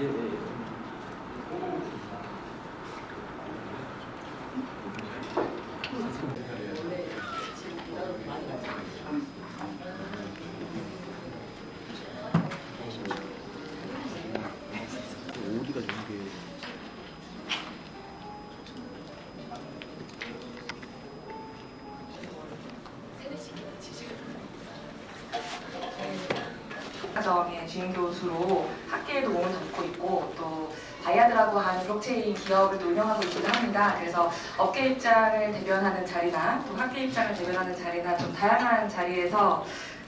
예, 예, 주임 교수로 학계에도 몸을 담고 있고 또 바이아드라고 하는 블록체인 기업을 또 운영하고 있기도 합니다. 그래서 업계 입장을 대변하는 자리나 또 학계 입장을 대변하는 자리나 좀 다양한 자리에서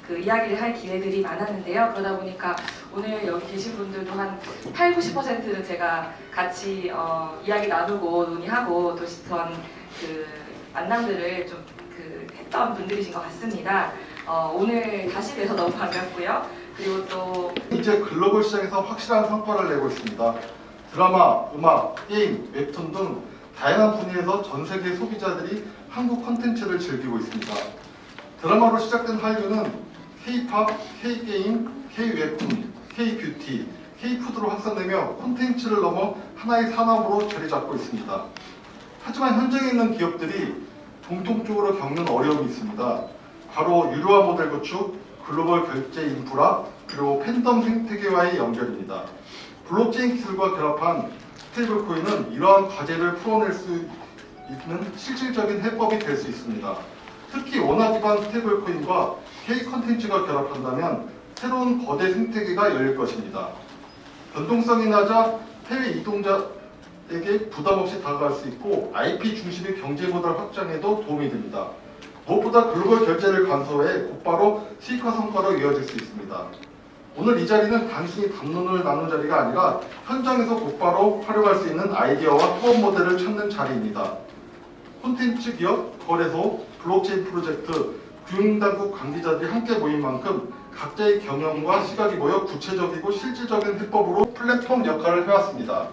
그 이야기를 할 기회들이 많았는데요. 그러다 보니까 오늘 여기 계신 분들도 한 8, 90%는 제가 같이 어, 이야기 나누고 논의하고 또 그런 그 만남들을 좀 그 했던 분들이신 것 같습니다. 어, 오늘 다시 뵈서 너무 반갑고요. 그리고 또 이제 글로벌 시장에서 확실한 성과를 내고 있습니다. 드라마, 음악, 게임, 웹툰 등 다양한 분야에서 전 세계 소비자들이 한국 콘텐츠를 즐기고 있습니다. 드라마로 시작된 한류는 K-팝, K-게임, K-웹툰, K-뷰티, K-푸드로 확산되며 콘텐츠를 넘어 하나의 산업으로 자리 잡고 있습니다. 하지만 현장에 있는 기업들이 공통적으로 겪는 어려움이 있습니다. 바로 유료화 모델 구축, 글로벌 결제 인프라, 그리고 팬덤 생태계와의 연결입니다. 블록체인 기술과 결합한 스테이블 코인은 이러한 과제를 풀어낼 수 있는 실질적인 해법이 될 수 있습니다. 특히 원화 기반 스테이블 코인과 K 컨텐츠가 결합한다면 새로운 거대 생태계가 열릴 것입니다. 변동성이 낮아 해외 이동자에게 부담 없이 다가갈 수 있고 IP 중심의 경제 모델 확장에도 도움이 됩니다. 무엇보다 글로벌 결제를 간소해 곧바로 수익화 성과로 이어질 수 있습니다. 오늘 이 자리는 단순히 담론을 나눈 자리가 아니라 현장에서 곧바로 활용할 수 있는 아이디어와 사업 모델을 찾는 자리입니다. 콘텐츠 기업, 거래소, 블록체인 프로젝트, 금융당국 관계자들이 함께 모인 만큼 각자의 경영과 시각이 모여 구체적이고 실질적인 해법으로 플랫폼 역할을 해왔습니다.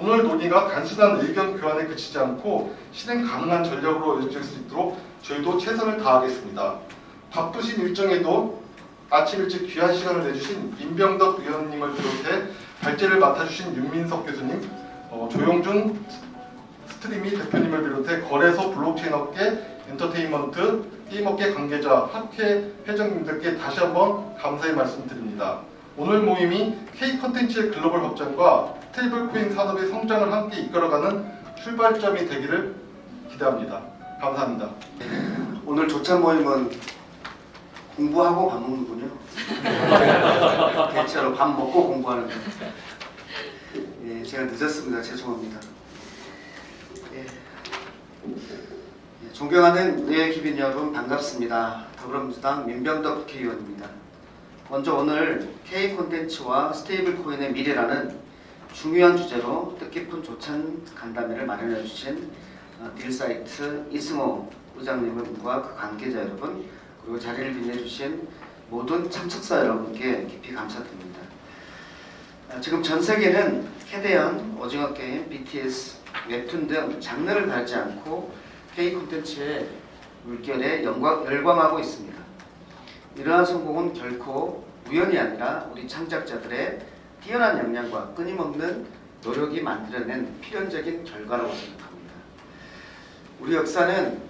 오늘 논의가 단순한 의견 교환에 그치지 않고 실행 가능한 전력으로 이어질 수 있도록 저희도 최선을 다하겠습니다. 바쁘신 일정에도 아침 일찍 귀한 시간을 내주신 임병덕 의원님을 비롯해 발제를 맡아주신 윤민석 교수님, 어, 조용준 스트리미 대표님을 비롯해 거래소 블록체인 업계, 엔터테인먼트, 게임업계 관계자, 학회 회장님들께 다시 한번 감사의 말씀드립니다. 오늘 모임이 K 컨텐츠의 글로벌 확장과 스테이블 코인 산업의 성장을 함께 이끌어가는 출발점이 되기를 기대합니다. 감사합니다. 오늘 조찬 모임은 공부하고 밥 먹는군요. 대체로 밥 먹고 공부하는 거. 예, 제가 늦었습니다. 죄송합니다. 예. 예, 존경하는 네 기빈 여러분 반갑습니다. 더불어민주당 민병덕 국회의원입니다. 먼저 오늘 K 콘텐츠와 스테이블 코인의 미래라는 중요한 주제로 뜻깊은 조찬 간담회를 마련해 주신 어, 딜사이트 이승호 의장님과 그 관계자 여러분 그리고 자리를 빛내주신 모든 참석자 여러분께 깊이 감사드립니다. 어, 지금 전 세계는 캐대언, 오징어 게임, BTS, 웹툰 등 장르를 가리지 않고 K 콘텐츠의 물결에 영광, 열광하고 있습니다. 이러한 성공은 결코 우연이 아니라 우리 창작자들의 뛰어난 역량과 끊임없는 노력이 만들어낸 필연적인 결과라고 생각합니다. 우리 역사는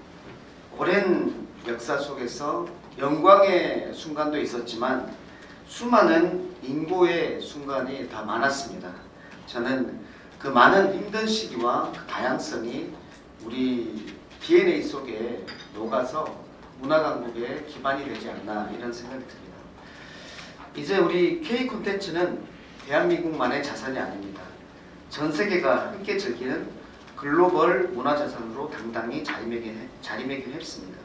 오랜 역사 속에서 영광의 순간도 있었지만 수많은 인고의 순간이 다 많았습니다. 저는 그 많은 힘든 시기와 그 다양성이 우리 DNA 속에 녹아서 문화 강국의 기반이 되지 않나 이런 생각이 듭니다. 이제 우리 K 콘텐츠는 대한민국만의 자산이 아닙니다. 전 세계가 함께 즐기는 글로벌 문화 자산으로 당당히 자리매김, 자리매김했습니다.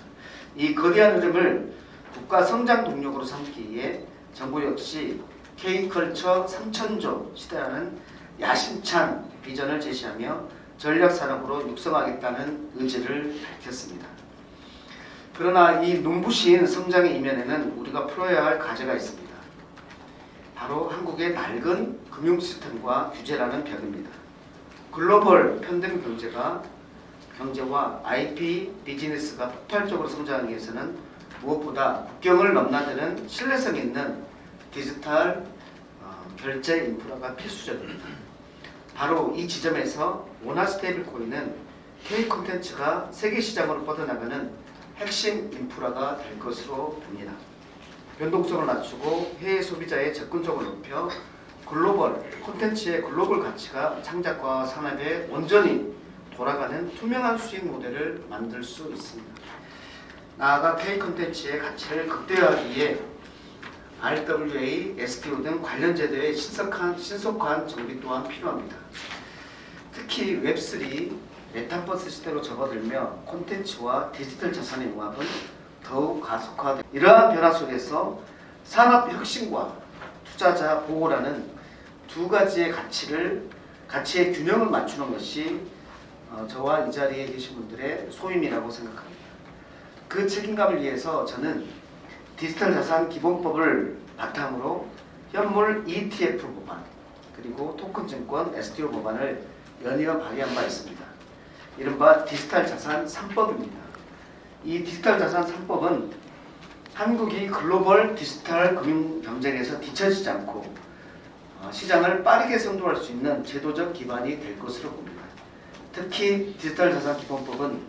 이 거대한 흐름을 국가 성장 동력으로 삼기 위해 정부 역시 K컬처 3천조 시대라는 야심찬 비전을 제시하며 전략 산업으로 육성하겠다는 의지를 밝혔습니다. 그러나 이 눈부신 성장의 이면에는 우리가 풀어야 할 과제가 있습니다. 바로 한국의 낡은 금융 시스템과 규제라는 벽입니다. 글로벌 편등 경제가 경제와 IP 비즈니스가 폭발적으로 성장하기 위해서는 무엇보다 국경을 넘나드는 신뢰성 있는 디지털 어, 결제 인프라가 필수적입니다. 바로 이 지점에서 원화 스테이블 코인은 K 콘텐츠가 세계 시장으로 뻗어나가는 핵심 인프라가 될 것으로 봅니다. 변동성을 낮추고 해외 소비자의 접근성을 높여 글로벌 콘텐츠의 글로벌 가치가 창작과 산업에 온전히 돌아가는 투명한 수익 모델을 만들 수 있습니다. 나아가 K 콘텐츠의 가치를 극대화하기 위해 RWA, STO 등 관련 제도의 신속한, 신속한 정비 또한 필요합니다. 특히 웹3, 메타버스 시대로 접어들며 콘텐츠와 디지털 자산의 융합은 더욱 가속화되 이러한 변화 속에서 산업 혁신과 투자자 보호라는 두 가지의 가치를 가치의 균형을 맞추는 것이 어, 저와 이 자리에 계신 분들의 소임이라고 생각합니다. 그 책임감을 위해서 저는 디지털 자산 기본법을 바탕으로 현물 ETF 법안 그리고 토큰 증권 STO 법안을 연이어 발의한 바 있습니다. 이른바 디지털 자산 3법입니다. 이 디지털 자산 3법은 한국이 글로벌 디지털 금융 경쟁에서 뒤처지지 않고 어, 시장을 빠르게 선도할 수 있는 제도적 기반이 될 것으로 봅니다. 특히 디지털 자산 기본법은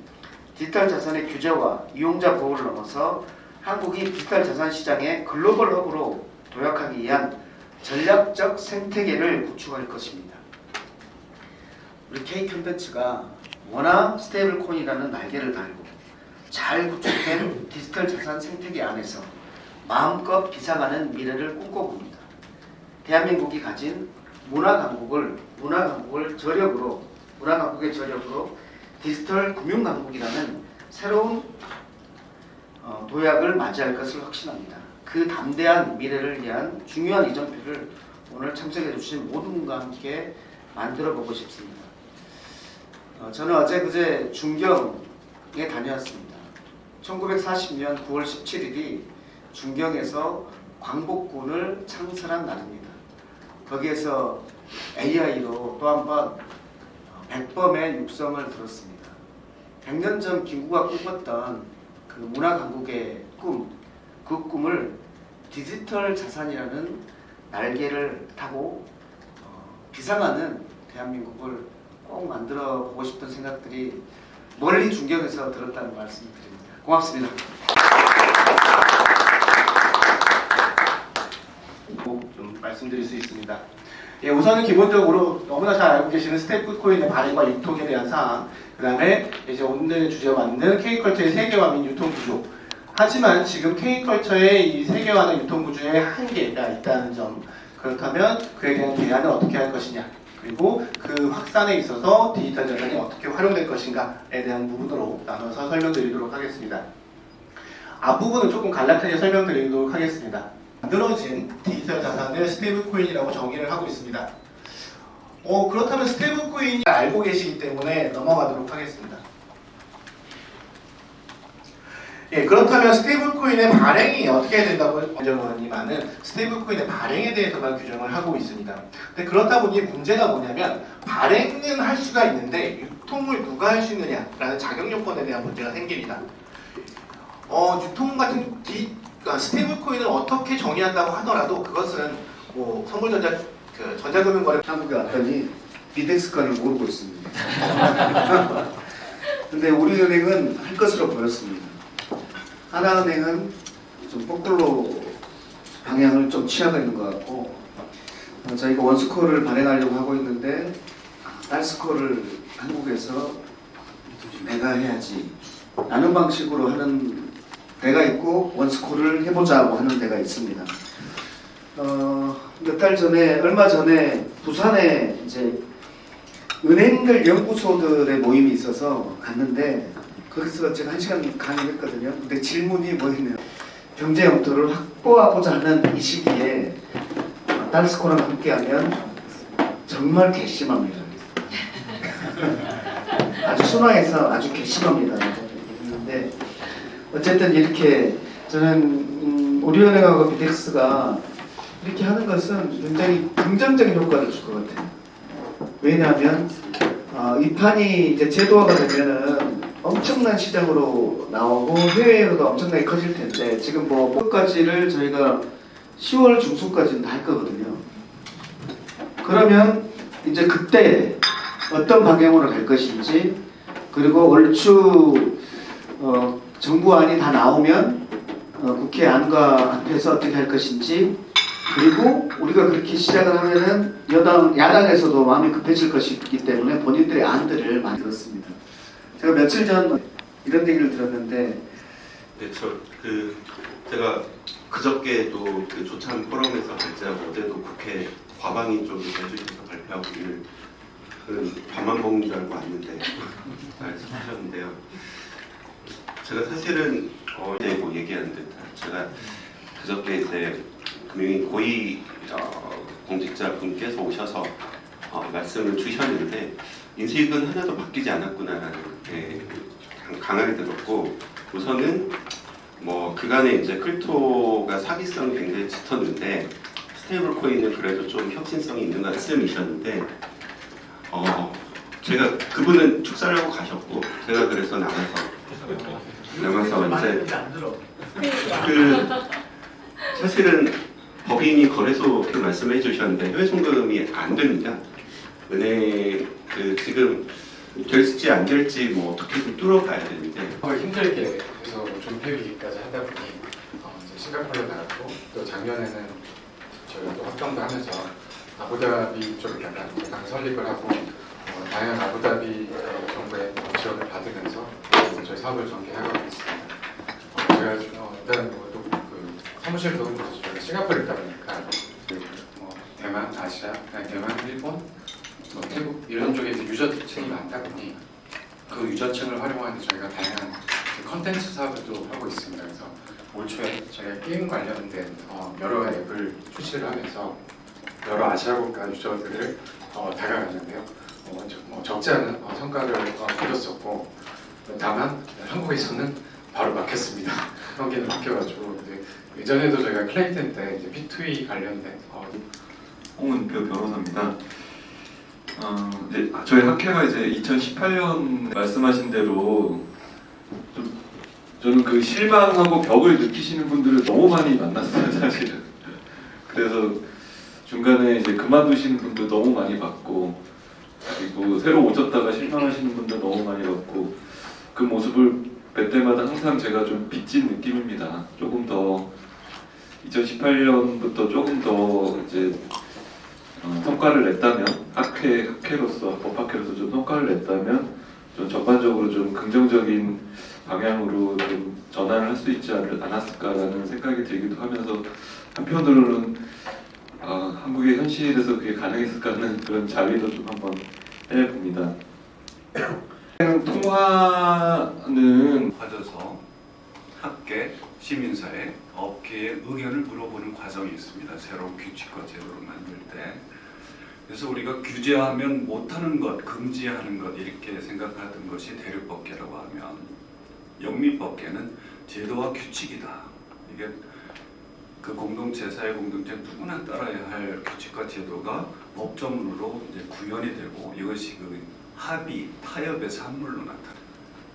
디지털 자산의 규제와 이용자 보호를 넘어서 한국이 디지털 자산 시장의 글로벌 허브로 도약하기 위한 전략적 생태계를 구축할 것입니다. 우리 K 콘텐츠가 원화 스테이블 코인이라는 날개를 달고 잘 구축된 디지털 자산 생태계 안에서 마음껏 비상하는 미래를 꿈꿔봅니다. 대한민국이 가진 문화 강국을 문화 강국을 저력으로 문화 강국의 저력으로 디지털 금융 강국이라는 새로운 어, 도약을 맞이할 것을 확신합니다. 그 담대한 미래를 위한 중요한 이정표를 오늘 참석해 주신 모든 분과 함께 만들어 보고 싶습니다. 어, 저는 어제 그제 중경에 다녀왔습니다. 1940년 9월 17일이 중경에서 광복군을 창설한 날입니다. 거기에서 AI로 또 한번 백범의 육성을 들었습니다. 100년 전 김구가 꿈꿨던 그 문화 강국의 꿈, 그 꿈을 디지털 자산이라는 날개를 타고 어, 비상하는 대한민국을 꼭 만들어 보고 싶은 생각들이 멀리 중경에서 들었다는 말씀을 드립니다. 고맙습니다. 좀 말씀드릴 수 있습니다. 예, 우선은 기본적으로 너무나 잘 알고 계시는 스테이플 코인의 발행과 유통에 대한 사항, 그 다음에 이제 오늘 주제와 맞는 K컬처의 세계화 및 유통 구조. 하지만 지금 K컬처의 이 세계화나 유통 구조에 한계가 있다는 점, 그렇다면 그에 대한 대안을 어떻게 할 것이냐, 그리고 그 확산에 있어서 디지털 자산이 어떻게 활용될 것인가에 대한 부분으로 나눠서 설명드리도록 하겠습니다. 앞부분은 조금 간략하게 설명드리도록 하겠습니다. 만들어진 디지털 자산을 스테이블 코인이라고 정의를 하고 있습니다. 어, 그렇다면 스테이블 코인이 알고 계시기 때문에 넘어가도록 하겠습니다. 예, 그렇다면 스테이블 코인의 발행이 어떻게 된다고 정원님만은 스테이블 코인의 발행에 대해서만 규정을 하고 있습니다. 근데 그렇다 보니 문제가 뭐냐면 발행은 할 수가 있는데 유통을 누가 할 수 있느냐라는 자격 요건에 대한 문제가 생깁니다. 어, 유통 같은 디, 그러니까 스테이블 코인을 어떻게 정의한다고 하더라도 그것은 뭐 선물전자 그 전자금융거래 한국에 왔더니 비덱스 건을 모르고 있습니다. 근데 우리은행은 할 것으로 보였습니다. 하나은행은 좀 거꾸로 방향을 좀 취하고 있는 것 같고 어, 저희가 원스코어를 발행하려고 하고 있는데 딸스코어를 한국에서 내가 해야지 라는 방식으로 하는 데가 있고 원스코어를 해보자고 하는 데가 있습니다. 어, 몇 달 전에 얼마 전에 부산에 이제 은행들 연구소들의 모임이 있어서 갔는데 거기서 제가 한 시간 강의했거든요. 근데 질문이 뭐였냐면 경제 영토를 확보하고자 하는 이 시기에 어, 달스코랑 함께하면 정말 괘씸합니다. 아주 순화해서 아주 괘씸합니다. 했는데 어쨌든 이렇게 저는 음, 우리은행하고 비덱스가 이렇게 하는 것은 굉장히 긍정적인 효과를 줄 것 같아요. 왜냐하면 어, 이 판이 이제 제도화가 되면은 엄청난 시장으로 나오고 해외로도 엄청나게 커질 텐데 지금 뭐 뭐까지를 저희가 10월 중순까지는 다 할 거거든요. 그러면 이제 그때 어떤 방향으로 갈 것인지 그리고 얼추 어, 정부안이 다 나오면 어, 국회 안과 앞에서 어떻게 할 것인지 그리고 우리가 그렇게 시작을 하면은 여당 야당에서도 마음이 급해질 것이기 때문에 본인들의 안들을 만들었습니다. 제가 며칠 전 이런 얘기를 들었는데 네, 저그 제가 그저께도 그 조찬 포럼에서 발제하고 어제도 국회 과방위 쪽에서 해주셔서 발표하고 오늘 그 밥만 먹는 줄 알고 왔는데 말씀하셨는데요. 제가 사실은 어, 내고 얘기하는 듯 제가 그저께 이제 금융위 고위 어, 공직자 분께서 오셔서 어, 말씀을 주셨는데 인식은 하나도 바뀌지 않았구나라는 게 강하게 들었고 우선은 뭐 그간에 이제 크립토가 사기성이 굉장히 짙었는데 스테이블 코인은 그래도 좀 혁신성이 있는 말씀이셨는데 어 제가 그분은 축사를 하고 가셨고 제가 그래서 나가서 나가서 이제 그 사실은 법인이 거래소 그 말씀해 주셨는데 해외 송금이 안 됩니다. 은행 그 지금 될지 안 될지 뭐 어떻게든 뚫어봐야 되는데. 정말 힘들게 그래서 좀 해위기까지 하다 보니 어, 이제 싱가포르 나갔고 또 작년에는 저희가 또 확정도 하면서 아부다비 쪽에 약간 공장 설립을 하고 어, 다양한 아부다비 어, 정부의 지원을 받으면서 저희 사업을 전개하고 있습니다. 어, 제가 어, 일단 뭐 또 그 사무실 도움도 저희가 싱가포르에 있다 보니까 그, 뭐 대만, 아시아, 대만, 일본, 뭐 태국 이런 쪽에 유저층이 많다 보니 그 유저층을 활용하는 저희가 다양한 그 컨텐츠 사업을 또 하고 있습니다. 그래서 올 초에 저희가 게임 관련된 어, 여러 앱을 출시를 하면서 여러 아시아 국가 유저들을 어, 다가가는데요. 어, 저- 뭐 적지 않은 어, 성과를 어, 거뒀었고 다만 한국에서는 바로 막혔습니다. 한국에는 막혀가지고 이제 예전에도 저희가 클레이텐 때 이제 P2E 관련된 어, 홍은표 변호사입니다. 어, 이제 저희 학회가 이제 2018년 말씀하신 대로 좀 저는 그 실망하고 벽을 느끼시는 분들을 너무 많이 만났어요, 사실은. 그래서 중간에 이제 그만두시는 분들 너무 많이 봤고 그리고 새로 오셨다가 실망하시는 분들 너무 많이 봤고 그 모습을 뵐 때마다 항상 제가 좀 빚진 느낌입니다. 조금 더 2018년부터 조금 더 이제 어, 성과를 냈다면 학회 학회로서 법학회로서 좀 성과를 냈다면 좀 전반적으로 좀 긍정적인 방향으로 좀 전환을 할 수 있지 않- 않았을까라는 생각이 들기도 하면서 한편으로는 아, 한국의 현실에서 그게 가능했을까 하는 그런 자비도 좀 한번 해봅니다. 통화는 받아서 학계, 시민사회, 업계의 의견을 물어보는 과정이 있습니다. 새로운 규칙과 제도를 만들 때. 그래서 우리가 규제하면 못하는 것, 금지하는 것 이렇게 생각하던 것이 대륙법계라고 하면 영미법계는 제도와 규칙이다. 이게 그 공동체, 사회 공동체 누구나 따라야 할 규칙과 제도가 법조문으로 이제 구현이 되고 이것이 그 합의, 타협의 산물로 나타나.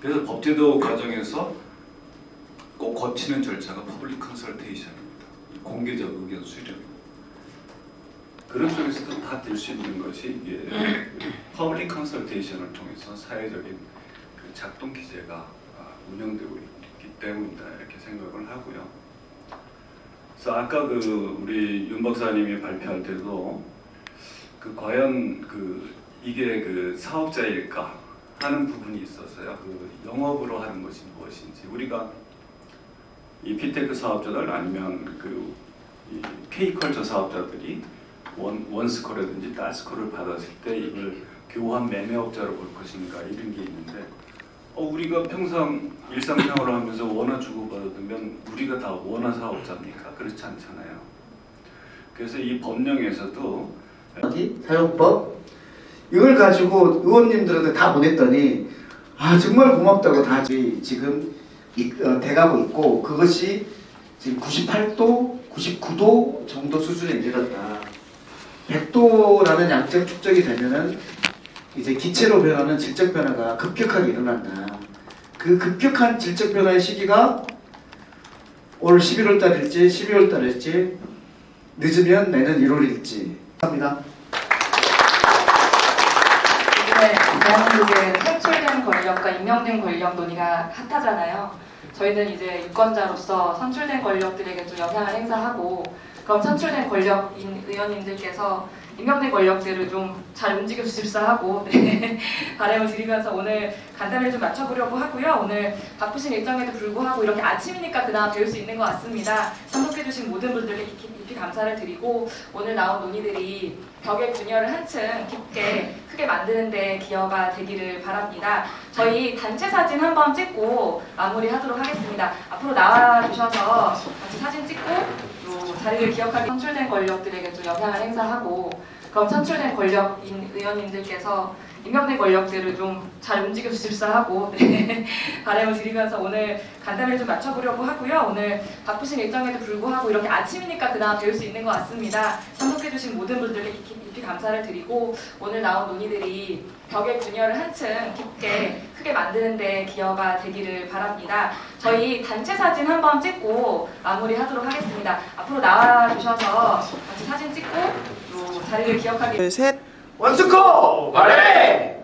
그래서 법제도 과정에서 꼭 거치는 절차가 퍼블릭 컨설테이션입니다. 공개적 의견 수렴. 그런 쪽에서도 다 될 수 있는 것이 이게 퍼블릭 컨설테이션을 통해서 사회적인 그 작동 기제가 아, 운영되고 있기 때문이다 이렇게 생각을 하고요. 그래서 아까 그 우리 윤 박사님이 발표할 때도 그 과연 그 이게 그 사업자일까 하는 부분이 있어서요. 그 영업으로 하는 것이 무엇인지 우리가 이 피테크 사업자들 아니면 그이 K컬처 사업자들이 원 원스코라든지 따스코를 받았을 때 이걸 교환 매매업자로 볼 것인가 이런 게 있는데 어 우리가 평상 일상생활을 하면서 원화 주고받으면 우리가 다 원화 사업자입니까? 그렇지 않잖아요. 그래서 이 법령에서도 어디 사용법 이걸 가지고 의원님들한테 다 보냈더니 아 정말 고맙다고 다 지- 지금 이- 어, 돼가고 있고 그것이 지금 98도, 99도 정도 수준에 이르렀다. 100도라는 양적 축적이 되면은 이제 기체로 변하는 질적 변화가 급격하게 일어난다. 그 급격한 질적 변화의 시기가 올 11월 달일지 12월 달일지 늦으면 내년 1월일지 합니다. 대한민국의 선출된 권력과 임명된 권력 논의가 핫하잖아요. 저희는 이제 유권자로서 선출된 권력들에게 좀 영향을 행사하고 그럼 선출된 권력인 의원님들께서 임명된 권력들을 좀 잘 움직여 주십사 하고 네, 바람을 드리면서 오늘 간단히 좀 맞춰보려고 하고요. 오늘 바쁘신 일정에도 불구하고 이렇게 아침이니까 그나마 배울 수 있는 것 같습니다. 참석해주신 모든 분들께 깊이, 감사를 드리고 오늘 나온 논의들이 벽의 균열을 한층 깊게 크게 만드는데 기여가 되기를 바랍니다. 저희 단체 사진 한번 찍고 마무리하도록 하겠습니다. 앞으로 나와 주셔서 같이 사진 찍고 또 자리를 기억하기 선출된 권력들에게 좀 영향을 행사하고 그럼 선출된 권력인 의원님들께서 임명된 권력들을 좀 잘 움직여 주십사 하고 네, 바람을 드리면서 오늘 간단히 좀 맞춰보려고 하고요. 오늘 바쁘신 일정에도 불구하고 이렇게 아침이니까 그나마 배울 수 있는 것 같습니다. 참석해주신 모든 분들께 깊이, 감사를 드리고 오늘 나온 논의들이 벽의 균열을 한층 깊게 크게 만드는데 기여가 되기를 바랍니다. 저희 단체 사진 한번 찍고 마무리하도록 하겠습니다. 앞으로 나와 주셔서 같이 사진 찍고 또 자리를 기억하기 둘, 셋. 원스코 발레!